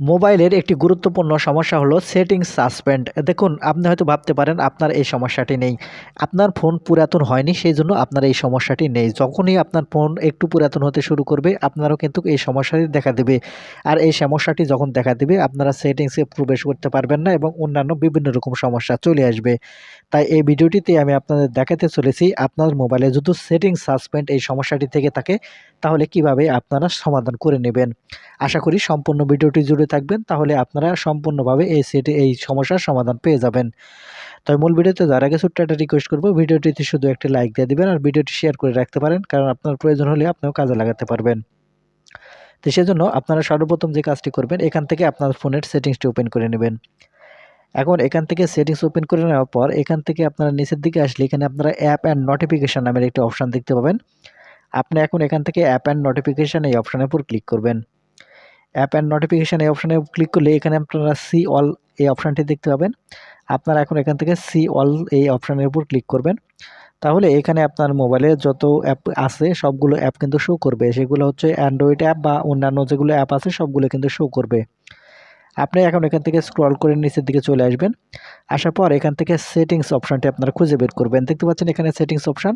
মোবাইলের একটি গুরুত্বপূর্ণ সমস্যা হলো সেটিং সাসপেন্ড। দেখুন, আপনি হয়তো ভাবতে পারেন, আপনার এই সমস্যাটি নেই। আপনার ফোন পুরাতন হয়নি, সেই জন্য আপনার এই সমস্যাটি নেই। যখনই আপনার ফোন একটু পুরাতন হতে শুরু করবে, আপনারও কিন্তু এই সমস্যাটি দেখা দেবে। আর এই সমস্যাটি যখন দেখা দেবে, আপনারা সেটিংসে প্রবেশ করতে পারবেন না এবং অন্যান্য বিভিন্ন রকম সমস্যা চলে আসবে। তাই এই ভিডিওটিতে আমি আপনাদের দেখাতে চলেছি, আপনার মোবাইলে যদি সেটিং সাসপেন্ড এই সমস্যাটি থেকে থাকে, তাহলে কীভাবে আপনারা সমাধান করে নেবেন? আশা করি সম্পূর্ণ ভিডিওটি জুড়ে থাকবেন, তাহলে আপনারা সম্পূর্ণভাবে এই সেটে এই সমস্যার সমাধান পেয়ে যাবেন। তবে মূল ভিডিওতে যার আগে ছোট্ট একটা রিকোয়েস্ট করব, ভিডিওটিতে শুধু একটি লাইক দিয়ে দিবেন আর ভিডিওটি শেয়ার করে রাখতে পারেন, কারণ আপনার প্রয়োজন হলে আপনিও কাজে লাগাতে পারবেন। তো সেজন্য আপনারা সর্বপ্রথম যে কাজটি করবেন, এখান থেকে আপনার ফোনের সেটিংসটি ওপেন করে নেবেন। এখন এখান থেকে সেটিংস ওপেন করে নেওয়ার পর, এখান থেকে আপনারা নিচের দিকে আসলে এখানে আপনারা অ্যাপ অ্যান্ড নোটিফিকেশান নামের একটি অপশান দেখতে পাবেন। আপনি এখন এখান থেকে অ্যাপ অ্যান্ড নোটিফিকেশান এই অপশানের উপর ক্লিক করবেন। অ্যাপ অ্যান্ড নোটিফিকেশান এই অপশানে ক্লিক করলে এখানে আপনারা সি অল এই অপশানটি দেখতে পাবেন। আপনারা এখন এখান থেকে সি অল এই অপশানের উপর ক্লিক করবেন। তাহলে এখানে আপনার মোবাইলে যত অ্যাপ আছে, সবগুলো অ্যাপ কিন্তু শো করবে। সেগুলো হচ্ছে অ্যান্ড্রয়েড অ্যাপ বা অন্যান্য যেগুলো অ্যাপ আছে, সবগুলো কিন্তু শো করবে। আপনি এখন এখান থেকে স্ক্রল করে নিচের দিকে চলে আসবেন। আসার পর এখান থেকে সেটিংস অপশানটি আপনারা খুঁজে বের করবেন। দেখতে পাচ্ছেন এখানে সেটিংস অপশান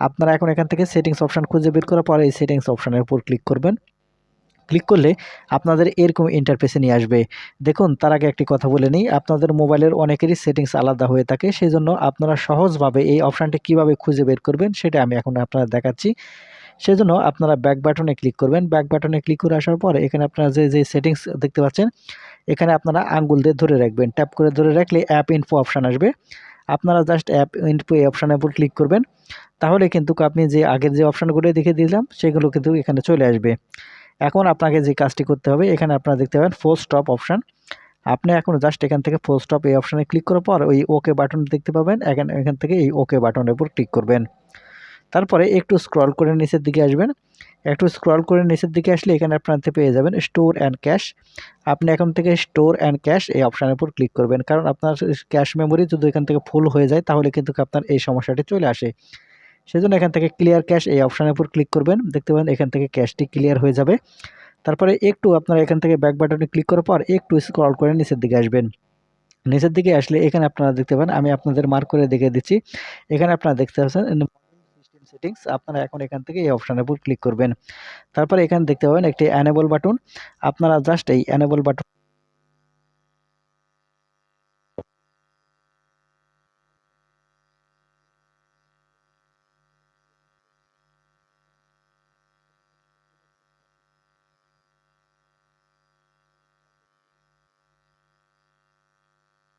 আপনারা এখন এখান থেকে সেটিংস অপশান খুঁজে বের করার পর এই সেটিংস অপশানের উপর ক্লিক করবেন। ক্লিক করলে আপনাদের এরকম ইন্টারফেসে নিয়ে আসবে। দেখুন, তার আগে একটি কথা বলে নিই, আপনাদের মোবাইলের অনেকেরই সেটিংস আলাদা হয়ে থাকে সেই জন্য আপনারা সহজভাবে এই অপশানটি কীভাবে খুঁজে বের করবেন সেটা আমি এখন আপনারা দেখাচ্ছি। সেজন্য আপনারা ব্যাক বাটনে ক্লিক করবেন। ব্যাক বাটনে ক্লিক করে আসার পর এখানে আপনারা যে যে সেটিংস দেখতে পাচ্ছেন, এখানে আপনারা আঙ্গুল দিয়ে ধরে রাখবেন। ট্যাপ করে ধরে রাখলে অ্যাপ ইনফো অপশান আসবে। আপনারা জাস্ট অ্যাপ ইনফো এই অপশানের উপর ক্লিক করবেন। তাহলে কিন্তু আপনি যে আগের যে অপশানগুলো দেখে দিলাম, সেগুলো কিন্তু এখানে চলে আসবে। এখন আপনাকে যে কাজটি করতে হবে, এখানে আপনারা দেখতে পাবেন ফোর স্টপ অপশান আপনি এখন জাস্ট এখান থেকে ফোর স্টপ এই অপশানে ক্লিক করার পর ওই ওকে বাটন দেখতে পাবেন। এখান এখান থেকে এই ওকে বাটনের উপর ক্লিক করবেন। তারপরে একটু স্ক্রল করে নিচের দিকে আসবেন। একটু স্ক্রল করে নিচের দিকে আসলে এখানে আপনার পেয়ে যাবেন স্টোর অ্যান্ড ক্যাশ আপনি এখন থেকে স্টোর অ্যান্ড ক্যাশ এই অপশানের উপর ক্লিক করবেন। কারণ আপনার ক্যাশ মেমোরি যদি এখান থেকে ফুল হয়ে যায়, তাহলে কিন্তু আপনার এই সমস্যাটি চলে আসে। সেজন্য এখান থেকে ক্লিয়ার ক্যাশ এই অপশানের উপর ক্লিক করবেন। দেখতে পাবেন এখান থেকে ক্যাশটি ক্লিয়ার হয়ে যাবে। তারপরে একটু আপনারা এখান থেকে ব্যাক বাটনে ক্লিক করার পর একটু স্ক্রল করে নিচের দিকে আসবেন। নিচের দিকে আসলে এখানে আপনারা দেখতে পান, আমি আপনাদের মার্ক করে দেখে দিচ্ছি। এখানে আপনারা দেখতে পাচ্ছেন সেটিংস আপনারা এখন এখান থেকে এই অপশানের উপর ক্লিক করবেন। তারপরে এখানে দেখতে পাবেন একটি অ্যানেবল বাটন আপনারা জাস্ট এই অ্যানেবল বাটন